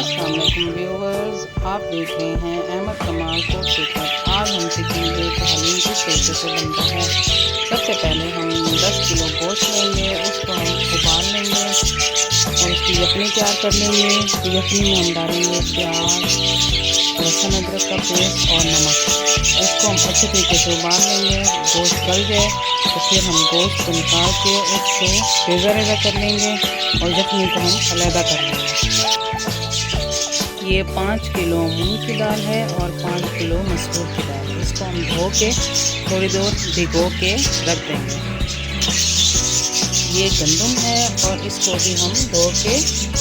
आप देख रहे हैं अहमद कमाल को आज हम सीखेंगे तहलीम हलीम किस तरीके से बनता है। सबसे पहले हम 10 किलो गोश्त लेंगे, उसको हम उबाल लेंगे और उसकी यखनी तैयार कर लेंगे। यखनी में हम डालेंगे प्याज। लहसुन अदरक का पेस्ट और नमक। इसको हम अच्छे तरीके से उबाल लेंगे, गोश्त गल जाए तो फिर हम गोश्त को निकाल के उसको रेज़ा रेज़ा कर लेंगे और यखनी को हम अलहदा कर लेंगे। ये पाँच किलो मूंग की दाल है और पाँच किलो मसूर की दाल। इसको हम धो के, थोड़ी देर भिगो के रख देंगे। ये गंदम है और इसको भी हम धो के,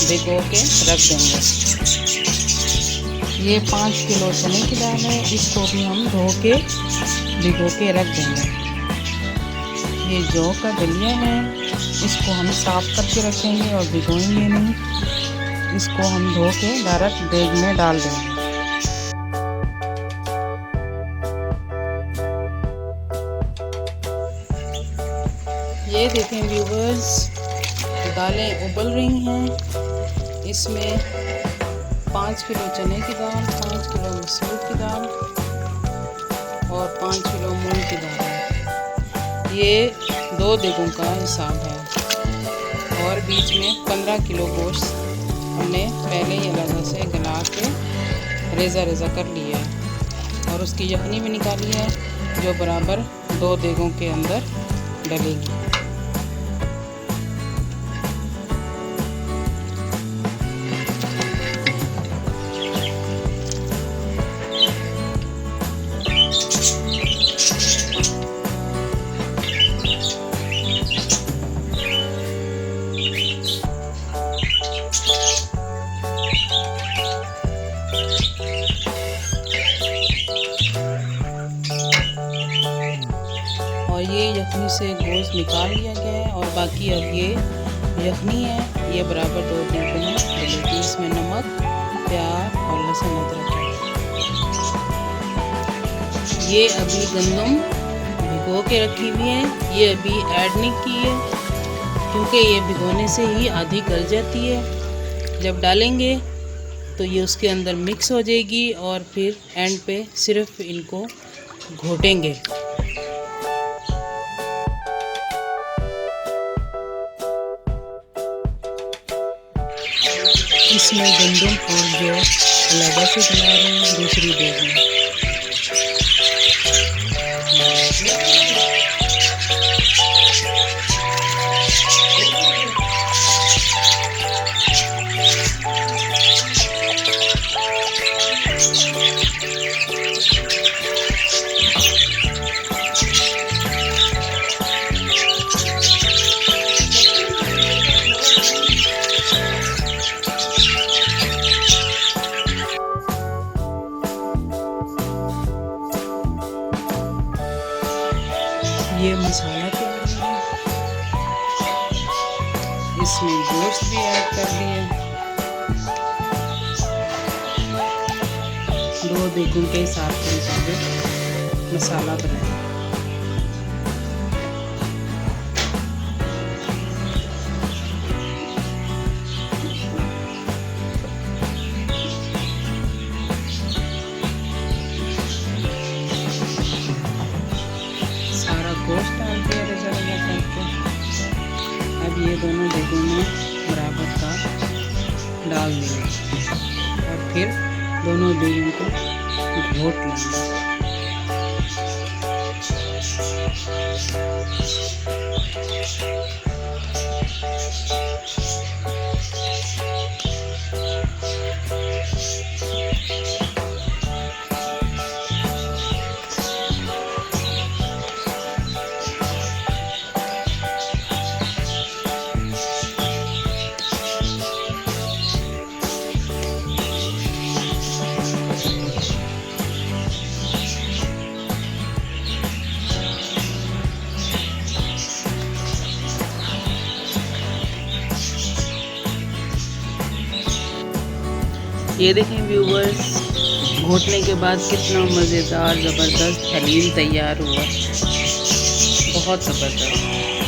भिगो के रख देंगे। ये पाँच किलो चने की दाल है। इसको भी हम धो के, भिगो के रख देंगे। ये जौ का दलिया है। इसको हम साफ़ करके रखेंगे और भिगोएँगे नहीं। इसको हम धो के डायरेक्ट बैग में डाल देंगे। ये देखें व्यूवर्स दालें उबल रही हैं। इसमें पाँच किलो चने की दाल, पाँच किलो मसूर की दाल और पाँच किलो मूंग की दाल ये दो देगों का हिसाब है और बीच में पंद्रह किलो गोश्त हमने पहले ही अलग से गला के रेज़ा रेज़ा कर लिया है और उसकी यखनी भी निकाली है, जो बराबर दो देगों के अंदर डलेगी। यखनी से गोश्त निकाल लिया गया है और बाकी अब ये यखनी है, ये बराबर दो टीपों में डलेगी इसमें नमक, प्याज और लहसुन अदरक ये अभी गंदम भिगो के रखी हुई है। ये अभी ऐड नहीं की है, क्योंकि ये भिगोने से ही आधी गल जाती है। जब डालेंगे तो ये उसके अंदर मिक्स हो जाएगी और फिर एंड पे सिर्फ़ इनको घोटेंगे। इसमें गंदम और जो अलग से बना रहे हैं दूसरी बेग में इसमें गोश्त भी ऐड कर दिया दो बेगुन के हिसाब के मसाला बनाए डाल देंगे। और फिर दोनों बीजों को घोट लेंगे। ये देखें व्यूवर्स घोटने के बाद कितना मज़ेदार ज़बरदस्त हलीम तैयार हुआ। बहुत ज़बरदस्त।